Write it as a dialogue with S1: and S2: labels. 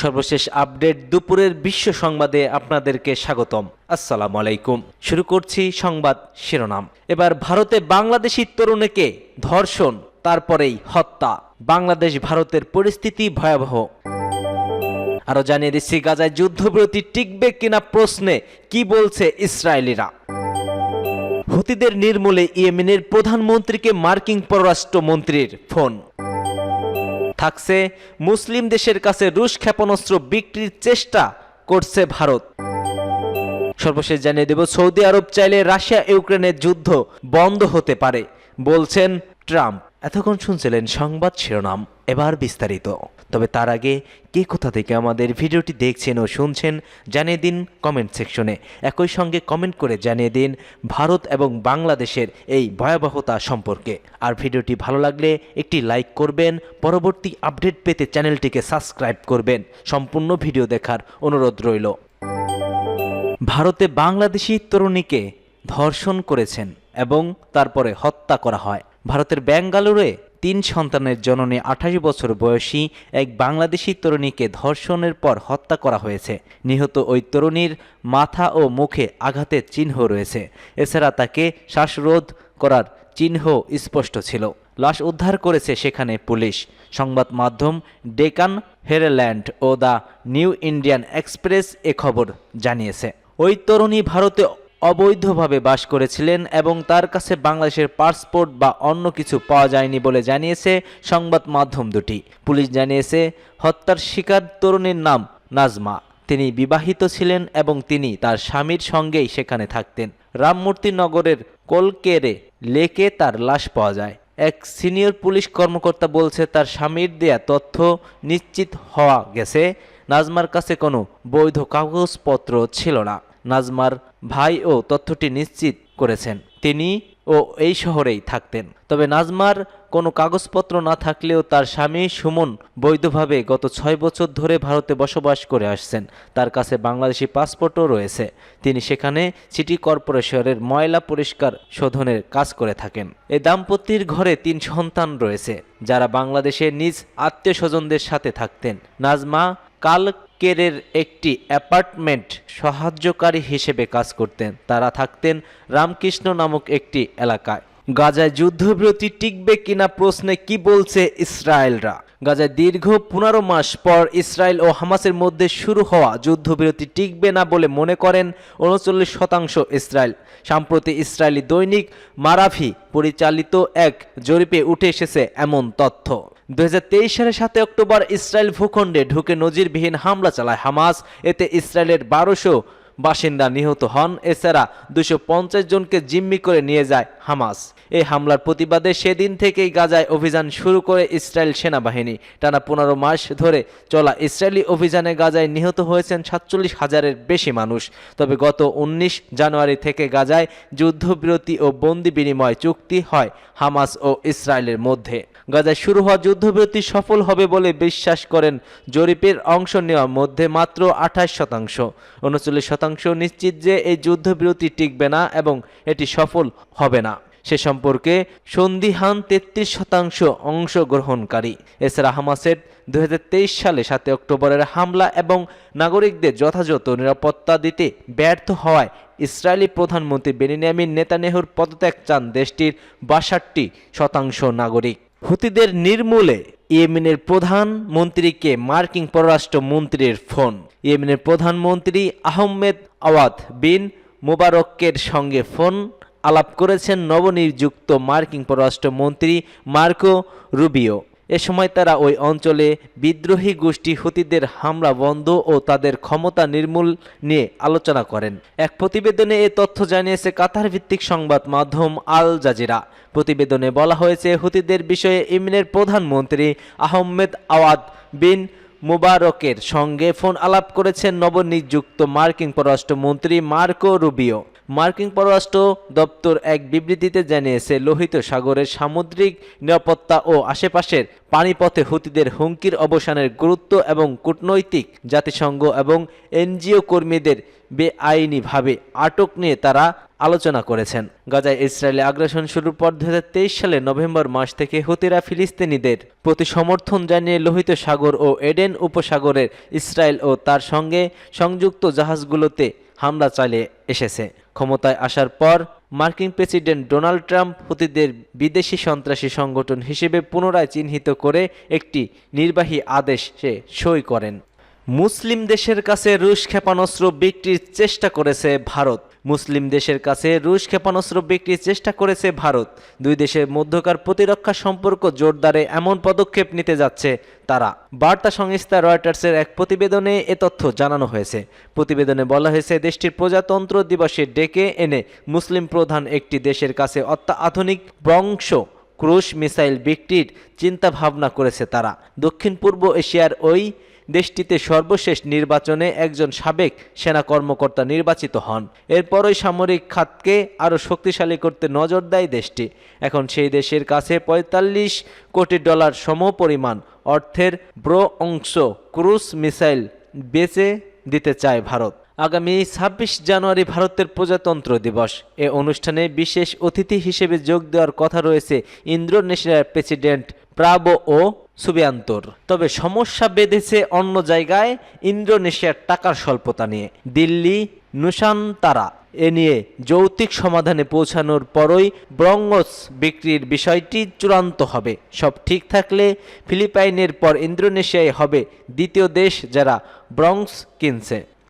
S1: সর্বশেষ আপডেট দুপুরের বিশ্ব সংবাদে আপনাদেরকে স্বাগতম আসসালামু আলাইকুম শুরু করছি সংবাদ শিরোনাম এবার ভারতে বাংলাদেশি তরুণীকে ধর্ষণ তারপরেই হত্যা বাংলাদেশ ভারতের পরিস্থিতি ভয়াবহ আরও জানিয়ে দিচ্ছি গাজায় যুদ্ধবিরতি টিকবে কিনা প্রশ্নে কি বলছে ইসরায়েলিরা হুতিদের নির্মূলে ইয়েমেনের প্রধানমন্ত্রীকে মার্কিন পররাষ্ট্রমন্ত্রীর ফোন থাকছে মুসলিম দেশের কাছে রুশ ক্ষেপণাস্ত্র বিক্রির চেষ্টা করছে ভারত সর্বশেষ জানিয়ে দেব সৌদি আরব চাইলে রাশিয়া ইউক্রেনের যুদ্ধ বন্ধ হতে পারে বলছেন ট্রাম্প এতক্ষণ শুনছিলেন সংবাদ শিরোনাম এবার বিস্তারিত তবে তার আগে কে কোথা থেকে আমাদের ভিডিওটি দেখছেন ও শুনছেন জানিয়ে দিন কমেন্ট সেকশনে একই সঙ্গে কমেন্ট করে জানিয়ে দিন ভারত এবং বাংলাদেশের এই ভয়াবহতা সম্পর্কে আর ভিডিওটি ভালো লাগলে একটি লাইক করবেন পরবর্তী আপডেট পেতে চ্যানেলটিকে সাবস্ক্রাইব করবেন সম্পূর্ণ ভিডিও দেখার অনুরোধ রইল ভারতে বাংলাদেশি তরুণীকে ধর্ষণ করেছেন এবং তারপরে হত্যা করা হয় ভারতের ব্যাঙ্গালোরে তিন সন্তানের জননী আঠাশ বছর বয়সী এক বাংলাদেশি তরুণীকে ধর্ষণের পর হত্যা করা হয়েছে নিহত ওই তরুণীর মাথা ও মুখে আঘাতের চিহ্ন রয়েছে এছাড়া তাকে শ্বাসরোধ করার চিহ্ন স্পষ্ট ছিল লাশ উদ্ধার করেছে সেখানে পুলিশ সংবাদ মাধ্যম ডেকান হেরেল্যান্ড ও দ্য নিউ ইন্ডিয়ান এক্সপ্রেস এ খবর জানিয়েছে ওই তরুণী ভারতে অবৈধভাবে বাস করেছিলেন এবং তার কাছে বাংলাদেশের পাসপোর্ট বা অন্য কিছু পাওয়া যায়নি বলে জানিয়েছে সংবাদ মাধ্যম দুটি পুলিশ জানিয়েছে হত্যার শিকার তরুণীর নাম নাজমা তিনি বিবাহিত ছিলেন এবং তিনি তার স্বামীর সঙ্গেই সেখানে থাকতেন রামমূর্তিনগরের কলকেরে লেকে তার লাশ পাওয়া যায় এক সিনিয়র পুলিশ কর্মকর্তা বলছে তার স্বামীর দেয়া তথ্য নিশ্চিত হওয়া গেছে নাজমার কাছে কোনো বৈধ কাগজপত্র ছিল না নাজমার ভাই ও তথ্যটি নিশ্চিত করেছেন তিনি ও এই শহরেই থাকতেন তবে নাজমার কোনো কাগজপত্র না থাকলেও তার স্বামী সুমন বৈধভাবে গত ছয় বছর ধরে ভারতে বসবাস করে আসছেন তার কাছে বাংলাদেশি পাসপোর্টও রয়েছে তিনি সেখানে সিটি কর্পোরেশনের ময়লা পরিষ্কার শোধনের কাজ করে থাকেন এ দাম্পত্যের ঘরে তিন সন্তান রয়েছে যারা বাংলাদেশে নিজ আত্মীয় স্বজনদের সাথে থাকতেন নাজমা কাল কেরের একটি অ্যাপার্টমেন্ট সাহায্যকারী হিসেবে কাজ করতেন তারা থাকতেন রামকৃষ্ণ নামক একটি এলাকায় গাজায় যুদ্ধবিরতি টিকবে কিনা প্রশ্নে কি বলছে ইসরায়েলরা গাজায় দীর্ঘ পনেরো মাস পর ইসরায়েল ও হামাসের মধ্যে শুরু হওয়া যুদ্ধবিরতি টিকবে না বলে মনে করেন উনচল্লিশ শতাংশ ইসরায়েল সম্প্রতি ইসরায়েলি দৈনিক মারাফি পরিচালিত এক জরিপে উঠে এসেছে এমন তথ্য দু সালের সাথে অক্টোবর ইসরায়েল ভূখণ্ডে ঢুকে নজিরবিহীন হামলা চালায় হামাস এতে ইসরায়েলের বারোশো বাসিন্দা নিহত হন এছাড়া দুশো জনকে জিম্মি করে নিয়ে যায় হামাস এই হামলার প্রতিবাদে সেদিন থেকেই গাজায় অভিযান শুরু করে ইসরায়েল সেনাবাহিনী টানা পনেরো মাস ধরে চলা ইসরায়েলি অভিযানে গাজায় নিহত হয়েছেন সাতচল্লিশ হাজারের বেশি মানুষ তবে গত ১৯ জানুয়ারি থেকে গাজায় যুদ্ধবিরতি ও বন্দি বিনিময় চুক্তি হয় হামাস ও ইসরায়েলের মধ্যে গাজায় শুরু হওয়া যুদ্ধবিরতি সফল হবে বলে বিশ্বাস করেন জরিপের অংশ নেওয়া মধ্যে মাত্র আঠাশ শতাংশ উনচল্লিশ শতাংশ নিশ্চিত যে এই যুদ্ধবিরতি টিকবে না এবং এটি সফল হবে না সে সম্পর্কে সন্দিহান তেত্রিশ শতাংশ অংশগ্রহণকারী এছাড়া হামাসের দু সালে সাতই অক্টোবরের হামলা এবং নাগরিকদের যথাযথ নিরাপত্তা দিতে ব্যর্থ হওয়ায় ইসরায়েলি প্রধানমন্ত্রী বেনিনিয়ামিন নেতানেহুর পদত্যাগ চান দেশটির বাষট্টি শতাংশ নাগরিক হুতিদের নির্মূলে ইয়েমেনের প্রধানমন্ত্রীকে মার্কিন পররাষ্ট্র মন্ত্রীর ফোন ইয়েমেনের প্রধানমন্ত্রী আহমেদ আওয়াত বিন মোবারকের সঙ্গে ফোন আলাপ করেছেন নবনিযুক্ত মার্কিন পররাষ্ট্রমন্ত্রী মার্কো রুবিও এ সময় তারা ওই অঞ্চলে বিদ্রোহী গোষ্ঠী হুতিদের হামলা বন্ধ ও তাদের ক্ষমতা নির্মূল নিয়ে আলোচনা করেন এক প্রতিবেদনে এ তথ্য জানিয়েছে কাতার ভিত্তিক সংবাদ মাধ্যম আল জাজিরা প্রতিবেদনে বলা হয়েছে হুতিদের বিষয়ে ইমনের প্রধানমন্ত্রী আহমেদ আওয়াদ বিন মুবারকের সঙ্গে ফোন আলাপ করেছেন নবনিযুক্ত মার্কিন পররাষ্ট্রমন্ত্রী মার্কো রুবিও মার্কিন পররাষ্ট্র দপ্তর এক বিবৃতিতে জানিয়েছে লোহিত সাগরের সামুদ্রিক নিরাপত্তা ও আশেপাশের পানিপথে হুতিদের হুমকির অবসানের গুরুত্ব এবং কূটনৈতিক জাতিসংঘ এবং এনজিও কর্মীদের বেআইনিভাবে আটক নিয়ে তারা আলোচনা করেছেন গাজায় ইসরায়েলে আগ্রাসন শুরুর পর দু সালে নভেম্বর মাস থেকে হুতিরা ফিলিস্তিনিদের প্রতি সমর্থন জানিয়ে লোহিত সাগর ও এডেন উপসাগরের ইসরায়েল ও তার সঙ্গে সংযুক্ত জাহাজগুলোতে হামলা চালিয়ে এসেছে ক্ষমতায় আসার পর মার্কিন প্রেসিডেন্ট ডোনাল্ড ট্রাম্প হুতিদের বিদেশি সন্ত্রাসী সংগঠন হিসেবে পুনরায় চিহ্নিত করে একটি নির্বাহী আদেশে সই করেন মুসলিম দেশের কাছে রুশ ক্ষেপণাস্ত্র বিক্রির চেষ্টা করেছে ভারত মুসলিম দেশের কাছে রুশ ক্ষেপণাস্ত্র বিক্রির চেষ্টা করেছে ভারত দুই দেশের মধ্যকার প্রতিরক্ষা সম্পর্ক জোরদারে এমন পদক্ষেপ নিতে যাচ্ছে তারা বার্তা সংস্থা রয়টার্সের এক প্রতিবেদনে এ তথ্য জানানো হয়েছে প্রতিবেদনে বলা হয়েছে দেশটির প্রজাতন্ত্র দিবসে ডেকে এনে মুসলিম প্রধান একটি দেশের কাছে অত্যাধুনিক বংশ ক্রুশ মিসাইল বিক্রির চিন্তাভাবনা করেছে তারা দক্ষিণ পূর্ব এশিয়ার ওই দেশটিতে সর্বশেষ নির্বাচনে একজন সাবেক সেনা কর্মকর্তা নির্বাচিত হন এরপরই সামরিক খাতকে আরও শক্তিশালী করতে নজর দেয় দেশটি এখন সেই দেশের কাছে ৪৫ কোটি ডলার সমপরিমাণ অর্থের ব্রো অংশ ক্রুশ মিসাইল বেচে দিতে চায় ভারত আগামী ছাব্বিশ জানুয়ারি ভারতের প্রজাতন্ত্র দিবস এ অনুষ্ঠানে বিশেষ অতিথি হিসেবে যোগ দেওয়ার কথা রয়েছে ইন্দ্রোনেশিয়ার প্রেসিডেন্ট প্রাবো ও সুবিয়ান্তর তবে সমস্যা বেঁধেছে অন্য জায়গায় ইন্দ্রোনেশিয়ার টাকার স্বল্পতা নিয়ে দিল্লি নুসান্তারা এ নিয়ে যৌতিক সমাধানে পৌঁছানোর পরই ব্রঙ্গস বিক্রির বিষয়টি চূড়ান্ত হবে সব ঠিক থাকলে ফিলিপাইনের পর ইন্দোনেশিয়ায় হবে দ্বিতীয় দেশ যারা ব্রঙ্গস কিনছে